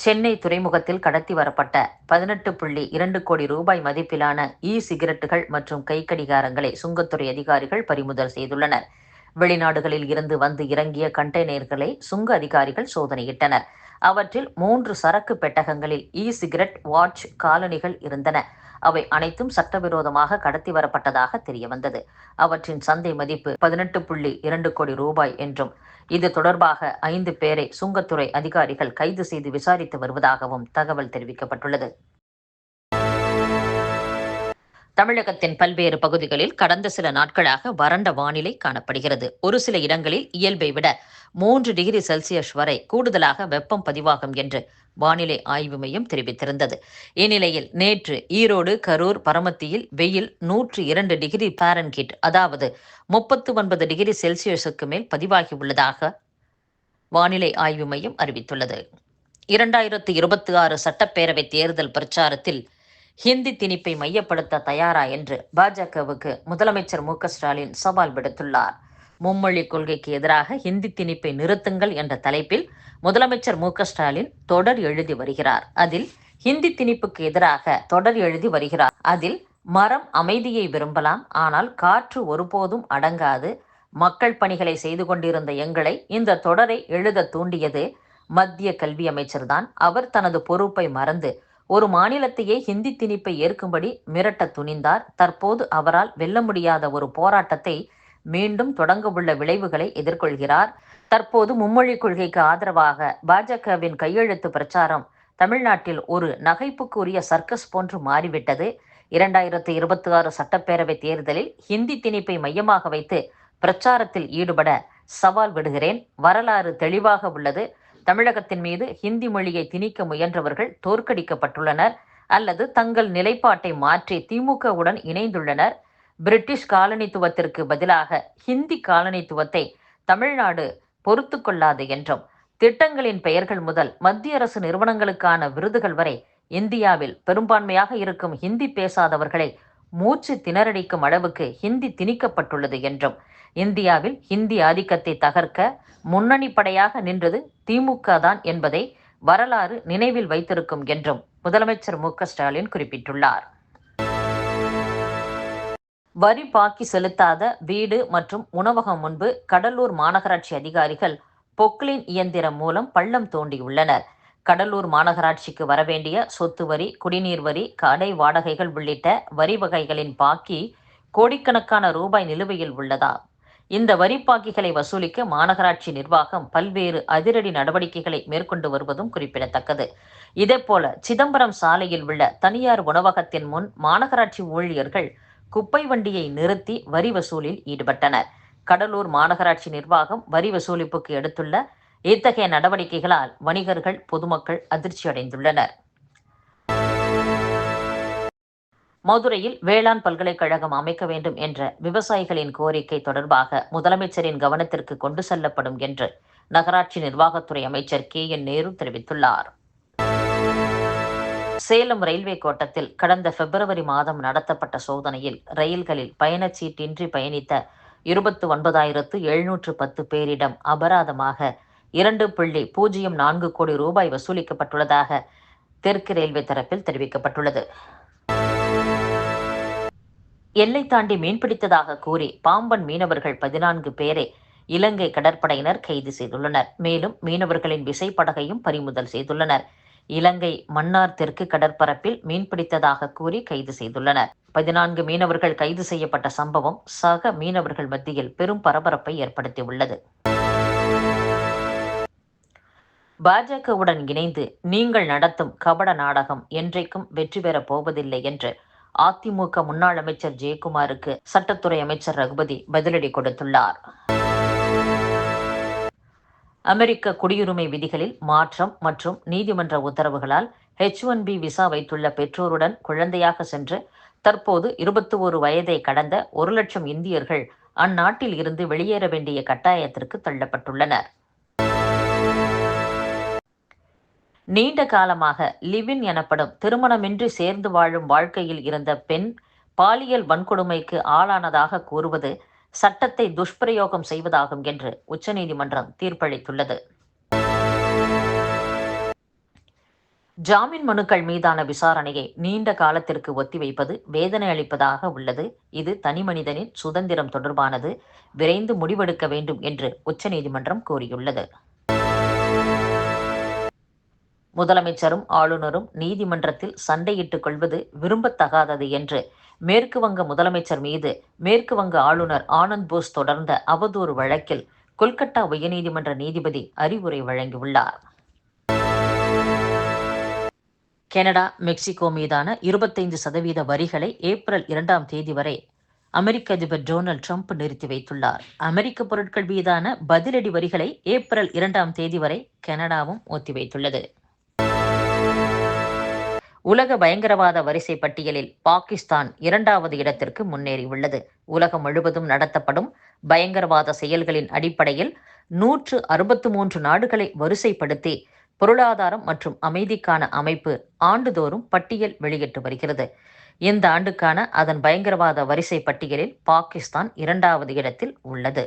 சென்னை துறைமுகத்தில் கடத்தி வரப்பட்ட பதினெட்டு புள்ளி இரண்டு கோடி ரூபாய் மதிப்பிலான இ சிகரெட்டுகள் மற்றும் கைக்கடிகாரங்களை சுங்கத்துறை அதிகாரிகள் பறிமுதல் செய்துள்ளனர். வெளிநாடுகளில் இருந்து வந்து இறங்கிய கண்டெய்னர்களை சுங்க அதிகாரிகள் சோதனையிட்டனர். அவற்றில் மூன்று சரக்கு பெட்டகங்களில் இ சிகரெட் வாட்ச் காலணிகள் இருந்தன. அவை அனைத்தும் சட்டவிரோதமாக கடத்தி வரப்பட்டதாக தெரியவந்தது. அவற்றின் சந்தை மதிப்பு பதினெட்டு புள்ளி இரண்டு கோடி ரூபாய் என்றும் இது தொடர்பாக ஐந்து பேரை சுங்கத்துறை அதிகாரிகள் கைது செய்து விசாரித்து வருவதாகவும் தகவல் தெரிவிக்கப்பட்டுள்ளது. தமிழகத்தின் பல்வேறு பகுதிகளில் கடந்த சில நாட்களாக வறண்ட வானிலை காணப்படுகிறது. ஒரு சில இடங்களில் இயல்பை விட மூன்று டிகிரி செல்சியஸ் வரை கூடுதலாக வெப்பம் பதிவாகும் என்று வானிலை ஆய்வு மையம் தெரிவித்திருந்தது. இந்நிலையில் நேற்று ஈரோடு கரூர் பரமத்தியில் வெயில் நூற்று இரண்டு டிகிரி பாரன்கிட் அதாவது முப்பத்து ஒன்பது டிகிரி செல்சியஸுக்கு மேல் பதிவாகியுள்ளதாக வானிலை ஆய்வு மையம் அறிவித்துள்ளது. இரண்டாயிரத்து இருபத்தி ஆறு சட்டப்பேரவை தேர்தல் பிரச்சாரத்தில் ஹிந்தி திணிப்பை மையப்படுத்த தயாரா என்று பாஜகவுக்கு முதலமைச்சர் மு ஸ்டாலின் சவால் விடுத்துள்ளார். மும்மொழி கொள்கைக்கு எதிராக ஹிந்தி திணிப்பை நிறுத்துங்கள் என்ற தலைப்பில் முதலமைச்சர் மு ஸ்டாலின் தொடர் எழுதி வருகிறார். அதில் ஹிந்தி திணிப்புக்கு எதிராக தொடர் எழுதி வருகிறார். அதில் மரம் அமைதியை விரும்பலாம் ஆனால் காற்று ஒருபோதும் அடங்காது. மக்கள் பணிகளை செய்து கொண்டிருந்த எங்களை இந்த தொடரை எழுத தூண்டியது மத்திய கல்வி அமைச்சர்தான். அவர் தனது பொறுப்பை மறந்து ஒரு மாநிலத்தையே ஹிந்தி திணிப்பை ஏற்கும்படி மிரட்ட துணிந்தார். தற்போது அவரால் வெல்ல முடியாத ஒரு போராட்டத்தை மீண்டும் தொடங்க உள்ள விளைவுகளை எதிர்கொள்கிறார். தற்போது மும்மொழி கொள்கைக்கு ஆதரவாக பாஜகவின் கையெழுத்து பிரச்சாரம் தமிழ்நாட்டில் ஒரு நகைப்புக்குரிய சர்க்கஸ் போன்று மாறிவிட்டது. இரண்டாயிரத்து இருபத்தி ஆறு சட்டப்பேரவை தேர்தலில் ஹிந்தி திணிப்பை மையமாக வைத்து பிரச்சாரத்தில் ஈடுபட சவால் விடுகிறேன். வரலாறு தெளிவாக உள்ளது. தமிழகத்தின் மீது ஹிந்தி மொழியை திணிக்க முயன்றவர்கள் தோற்கடிக்கப்பட்டுள்ளனர் அல்லது தங்கள் நிலைப்பாட்டை மாற்றி திமுகவுடன் இணைந்துள்ளனர். பிரிட்டிஷ் காலனித்துவத்திற்கு பதிலாக ஹிந்தி காலனித்துவத்தை தமிழ்நாடு பொறுத்து கொள்ளாது என்றும் திட்டங்களின் பெயர்கள் முதல் மத்திய அரசு நிறுவனங்களுக்கான விருதுகள் வரை இந்தியாவில் பெரும்பான்மையாக இருக்கும் ஹிந்தி பேசாதவர்களை மூச்சு திணறடிக்கும் அளவுக்கு ஹிந்தி திணிக்கப்பட்டுள்ளது என்றும் இந்தியாவில் ஹிந்தி ஆதிக்கத்தை தகர்க்க முன்னணி படையாக நின்றது திமுக தான் என்பதை வரலாறு நினைவில் வைத்திருக்கும் என்றும் முதலமைச்சர் மு ஸ்டாலின் குறிப்பிட்டுள்ளார். வரி பாக்கி செலுத்தாத வீடு மற்றும் உணவகம் முன்பு கடலூர் மாநகராட்சி அதிகாரிகள் பொக்லின் இயந்திரம் மூலம் பள்ளம் தோண்டியுள்ளனர். கடலூர் மாநகராட்சிக்கு வரவேண்டிய சொத்து வரி குடிநீர் வரி கடை வாடகைகள் உள்ளிட்ட வரி வகைகளின் பாக்கி கோடிக்கணக்கான ரூபாய் நிலுவையில் உள்ளதா? இந்த வரிப்பாக்கிகளை வசூலிக்க மாநகராட்சி நிர்வாகம் பல்வேறு அதிரடி நடவடிக்கைகளை மேற்கொண்டு வருவதும் குறிப்பிடத்தக்கது. இதேபோல சிதம்பரம் சாலையில் உள்ள தனியார் உணவகத்தின் முன் மாநகராட்சி ஊழியர்கள் குப்பை வண்டியை நிறுத்தி வரி வசூலில் ஈடுபட்டனர். கடலூர் மாநகராட்சி நிர்வாகம் வரி வசூலிப்புக்கு எடுத்துள்ள இத்தகைய நடவடிக்கைகளால் வணிகர்கள் பொதுமக்கள் அதிர்ச்சி அடைந்துள்ளனர் மதுரையில் வேளாண் பல்கலைக்கழகம் அமைக்க வேண்டும் என்ற விவசாயிகளின் கோரிக்கை தொடர்பாக முதலமைச்சரின் கவனத்திற்கு கொண்டு செல்லப்படும் என்று நகராட்சி நிர்வாகத்துறை அமைச்சர் கே என் நேரு தெரிவித்துள்ளார். சேலம் ரயில்வே கோட்டத்தில் கடந்த பிப்ரவரி மாதம் நடத்தப்பட்ட சோதனையில் ரயில்களில் பயணச்சீட்டின்றி பயணித்த இருபத்து ஒன்பதாயிரத்து எழுநூற்று பத்து பேரிடம் அபராதமாக இரண்டு புள்ளி பூஜ்ஜியம் நான்கு கோடி ரூபாய் வசூலிக்கப்பட்டுள்ளதாக தெற்கு ரயில்வே தரப்பில் தெரிவிக்கப்பட்டுள்ளது. எல்லை தாண்டி மீன்பிடித்ததாக கூறி பாம்பன் மீனவர்கள் பதினான்கு பேரை இலங்கை கடற்படையினர் கைது செய்துள்ளனர். மேலும் மீனவர்களின் விசைப்படகையும் பறிமுதல் செய்துள்ளனர். இலங்கை மன்னார் தெற்கு கடற்பரப்பில் மீன்பிடித்ததாக கூறி கைது செய்துள்ளனர். பதினான்கு மீனவர்கள் கைது செய்யப்பட்ட சம்பவம் சக மீனவர்கள் மத்தியில் பெரும் பரபரப்பை ஏற்படுத்தியுள்ளது. பாஜகவுடன் இணைந்து நீங்கள் நடத்தும் கபட நாடகம் என்றைக்கும் வெற்றி பெறப் போவதில்லை என்று அதிமுக முன்னாள் அமைச்சர் ஜெயக்குமாருக்கு சட்டத்துறை அமைச்சர் ரகுபதி பதிலடி கொடுத்துள்ளார். அமெரிக்க குடியுரிமை விதிகளில் மாற்றம் மற்றும் நீதிமன்ற உத்தரவுகளால் ஹெச் ஒன் பி விசா வைத்துள்ள பெற்றோருடன் குழந்தையாக சென்று தற்போது இருபத்தி ஒரு வயதை கடந்த ஒரு லட்சம் இந்தியர்கள் அந்நாட்டில் இருந்து வெளியேற வேண்டிய கட்டாயத்திற்கு தள்ளப்பட்டுள்ளனர். நீண்ட காலமாக லிவின் எனப்படும் திருமணமின்றி சேர்ந்து வாழும் வாழ்க்கையில் இருந்த பெண் பாலியல் வன்கொடுமைக்கு ஆளானதாக கூறுவது சட்டத்தை துஷ்பிரயோகம் செய்வதாகும் என்று உச்சநீதிமன்றம் தீர்ப்பளித்துள்ளது. ஜாமீன் மனுக்கள் மீதான விசாரணையை நீண்ட காலத்திற்கு ஒத்திவைப்பது வேதனை அளிப்பதாக உள்ளது. இது தனிமனிதனின் சுதந்திரம் தொடர்பானது. விரைந்து முடிவெடுக்க வேண்டும் என்று உச்சநீதிமன்றம் கூறியுள்ளது. முதலமைச்சரும் ஆளுநரும் நீதிமன்றத்தில் சண்டையிட்டுக் கொள்வது விரும்பத்தகாதது என்று மேற்கு வங்க முதலமைச்சர் மீது மேற்கு வங்க ஆளுநர் ஆனந்த் போஸ் தொடர்ந்த அவதூறு வழக்கில் கொல்கத்தா உயர்நீதிமன்ற நீதிபதி அறிவுரை வழங்கியுள்ளார். கனடா மெக்சிகோ மீதான இருபத்தைந்து சதவீத வரிகளை ஏப்ரல் இரண்டாம் தேதி வரை அமெரிக்க அதிபர் டொனால்ட் ட்ரம்ப் நிறுத்தி வைத்துள்ளார். அமெரிக்க பொருட்கள் மீதான பதிலடி வரிகளை ஏப்ரல் இரண்டாம் தேதி வரை கனடாவும் ஒத்திவைத்துள்ளது. உலக பயங்கரவாத வரிசை பட்டியலில் பாகிஸ்தான் இரண்டாவது இடத்திற்கு முன்னேறியுள்ளது. உலகம் முழுவதும் நடத்தப்படும் பயங்கரவாத செயல்களின் அடிப்படையில் நூற்று அறுபத்து மூன்று நாடுகளை வரிசைப்படுத்தி பொருளாதாரம் மற்றும் அமைதிக்கான அமைப்பு ஆண்டுதோறும் பட்டியல் வெளியிட்டு வருகிறது. இந்த ஆண்டுக்கான அதன் பயங்கரவாத வரிசை பட்டியலில் பாகிஸ்தான் இரண்டாவது இடத்தில் உள்ளது.